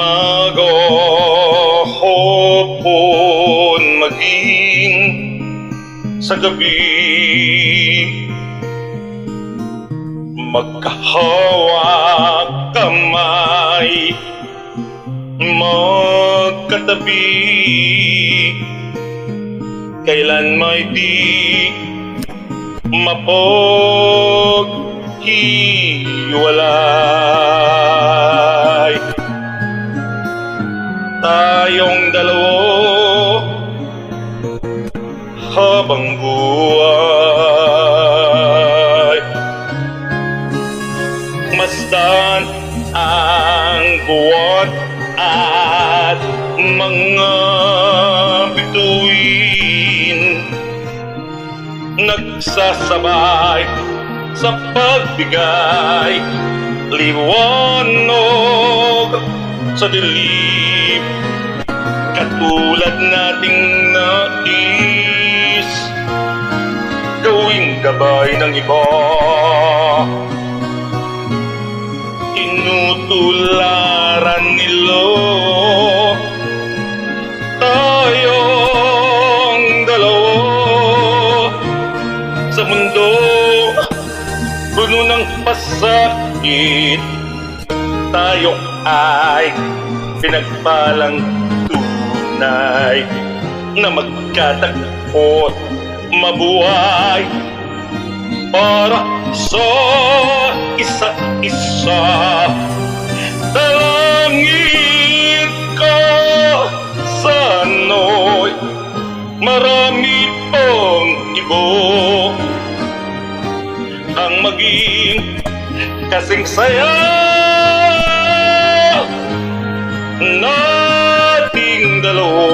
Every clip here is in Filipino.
magahopon maging sa gabi. Magkahawak kamay Magkatabi. Kailan may di mapaghiwalay? Tayong dalawa. Habang buhay Masdan ang buwan at mga bituin. Nagsasabay sa pagbigay Liwanag sa dilim Katulad nating nais. Gawing gabay ng iba. Tinutularan nilo Tayong dalawa Sa mundo. Puno ng pasakit. Tayo ay pinagpalang tunay Na magkatagpot mabuhay para sa isa't isa. Dalangin ka sano'y marami pang ibo ang maging kasing saya nating dalawa.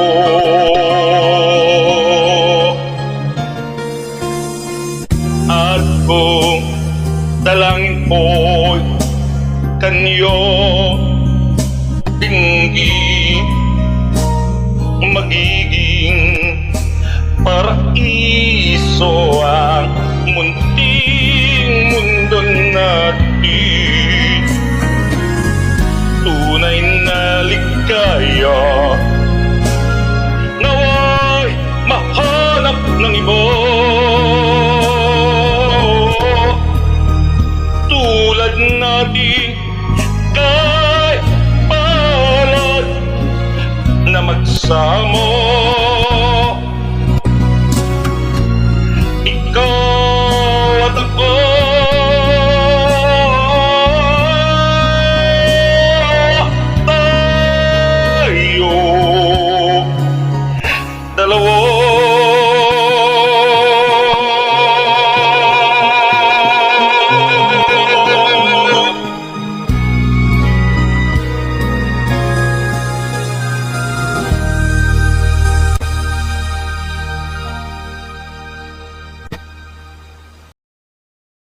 At kung dalangin ko'y kanyo tinggi magiging paraiso ang munting mundo natin நீ